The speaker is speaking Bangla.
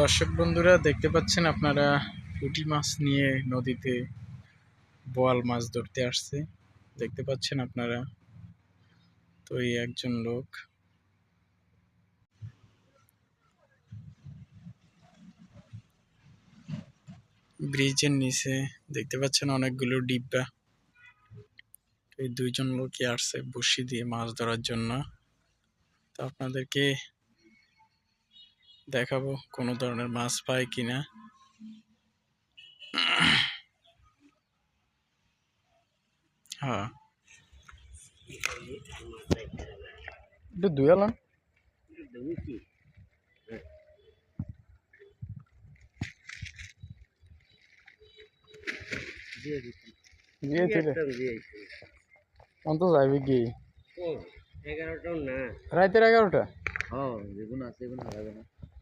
দর্শক বন্ধুরা, দেখতে পাচ্ছেন আপনারা পুঁটি মাছ নিয়ে নদীতে বোয়াল মাছ ধরতে আসছে। দেখতে পাচ্ছেন আপনারা, তো এই একজন লোক। ব্রিজের নিচে দেখতে পাচ্ছেন অনেকগুলো ডিব্বা। এই দুইজন লোকই আসছে বসি দিয়ে মাছ ধরার জন্য। তো আপনাদেরকে দেখাবো কোনো ধরনের মাছ পায় কিনা। হ্যাঁ। একটু ধুয়ালাম অন্ত যাইবে কি? এগারোটাও না। রাতের এগারোটা? হ্যাঁ যেগুলো আছে এগুলো না।